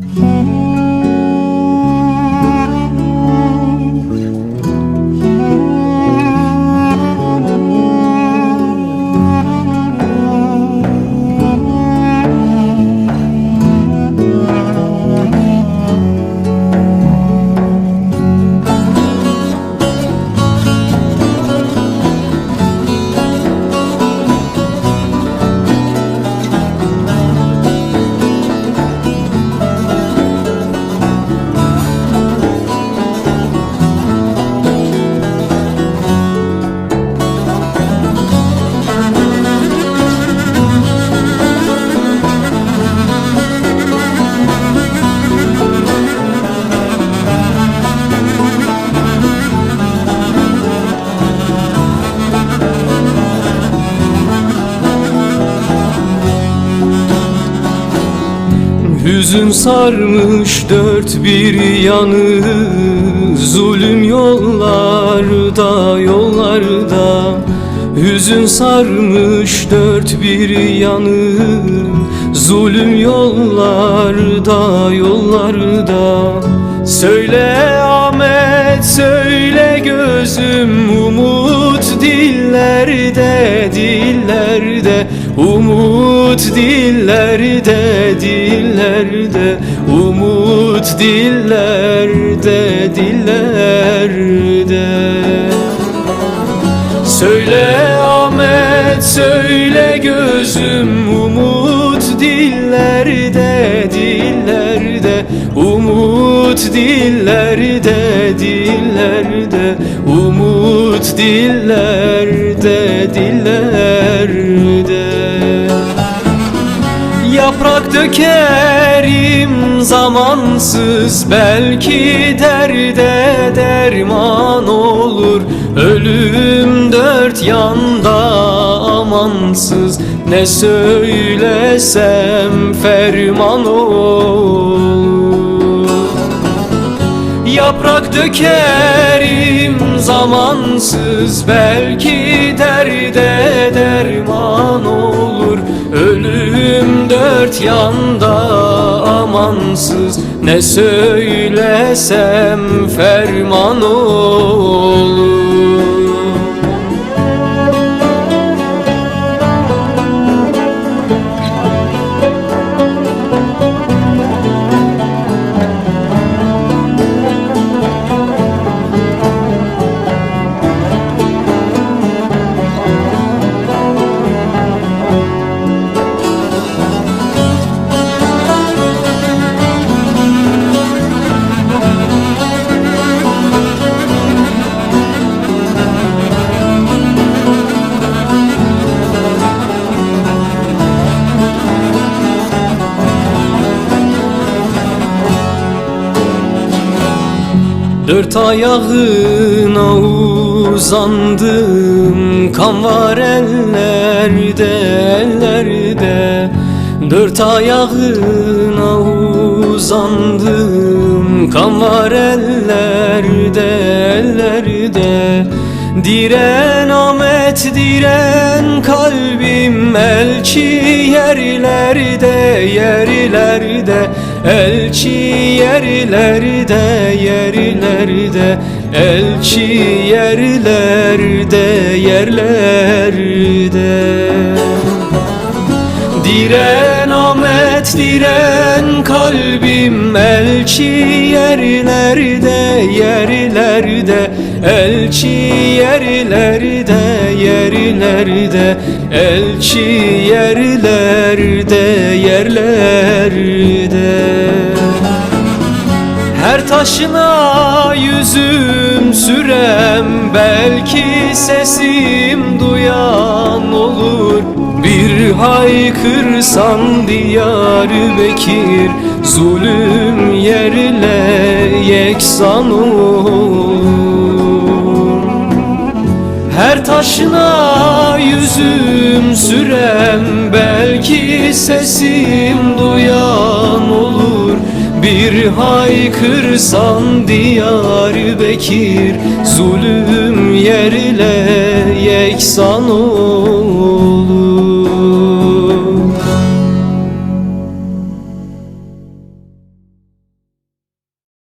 Música Hüzün sarmış dört bir yanı Zulüm yollarda yollarda. Hüzün sarmış dört bir yanı Zulüm yollarda yollarda. Söyle Ahmet söyle gözüm Umut dillerde dillerde Umut dillerde dillerde Umut dillerde dillerde. Söyle Ahmet söyle gözüm Umut dillerde dillerde Umut dillerde dillerde Umut dillerde dillerde Yaprak dökerim zamansız Belki derde derman olur. Ölüm dört yanda amansız Ne söylesem ferman olur. Yaprak dökerim zamansız Belki derde Ölüm dört yanda amansız Ne söylesem ferman olur Dört ayağına uzandım Kan var ellerde ellerde. Dört ayağına uzandım Kan var ellerde ellerde. Diren Ahmet diren kalbim elçi yerlerde yerlerde elçi yerlerde yerlerde. Elçi yerlerde yerlerde. Diren Ahmet diren kalbim. Elçi yerlerde yerlerde. Elçi yerlerde yerlerde elçi yerlerde yerlerde. Her taşına yüzüm sürem Belki sesim duyan olur. Bir haykırsan diyar Bekir Zulüm yerle yeksan olur. Her taşına yüzüm sürem Belki sesim duyan olur. Bir haykırsan diyar Bekir Zulüm yerle yeksan